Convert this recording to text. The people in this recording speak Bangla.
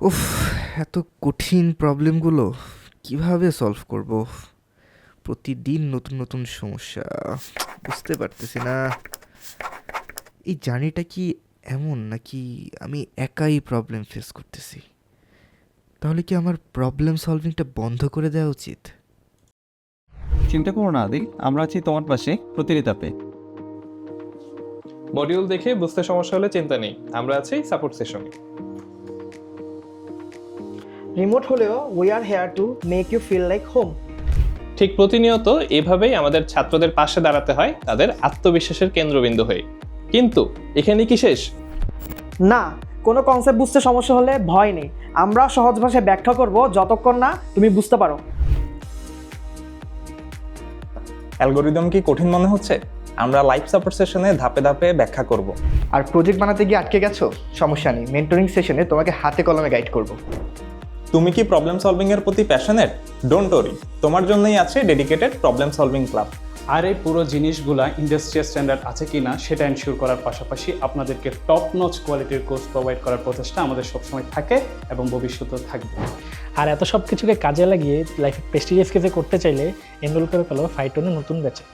উফ এত কঠিন প্রবলেমগুলো কীভাবে সলভ করব? প্রতিদিন নতুন নতুন সমস্যা বুঝতে পারতেছি না। এই জার্নিটা কি এমন নাকি আমি একাই প্রবলেম ফেস করতেছি? তাহলে কি আমার প্রবলেম সলভিংটা বন্ধ করে দেওয়া উচিত? চিন্তা করো না আদি। আমরা আছি তোমার পাশে প্রতিটি ধাপে। মডিউল দেখে বুঝতে সমস্যা হলে চিন্তা নেই। আমরা আছি সাপোর্ট সেশনে রিমোট হলেও we are here to make you feel like home ঠিক প্রতিনিয়ত এভাবেই আমাদের ছাত্রদের পাশে দাঁড়াতে হয় তাদের আত্মবিশ্বাসের কেন্দ্রবিন্দু হয়ে। কিন্তু এখানে কি শেষ? না কোনো কনসেপ্ট বুঝতে সমস্যা হলে ভয় নেই। আমরা সহজ ভাষায় ব্যাখ্যা করব যতক্ষণ না তুমি বুঝতে পারো। অ্যালগোরিদম কি কঠিন মনে হচ্ছে? আমরা লাইভ সাপোর্ট সেশনে ধাপে ধাপে ব্যাখ্যা করব। আর প্রজেক্ট বানাতে গিয়ে আটকে গেছো? সমস্যা নেই। মেন্টরিং সেশনে তোমাকে হাতে কলমে গাইড করব। তুমি কি প্রবলেম সলভিং এর প্রতি প্যাশনেট ডোন্ট ওরি তোমার জন্যই আছে ডেডিকেটেড প্রবলেম সলভিং ক্লাব আর এই পুরো জিনিসগুলা ইন্ডাস্ট্রিয়াল স্ট্যান্ডার্ড আছে কিনা সেটা এনশিওর করার পাশাপাশি আপনাদেরকে টপ নচ কোয়ালিটির কোর্স প্রোভাইড করার প্রচেষ্টা আমাদের সবসময় থাকে এবং ভবিষ্যতেও থাকবে। আর এত সব কিছুকে কাজে লাগিয়ে লাইফে প্রেস্টিজিয়াস কিছু করতে চাইলে এনরোল করে ফেলো ফাইটনের নতুন ব্যাচে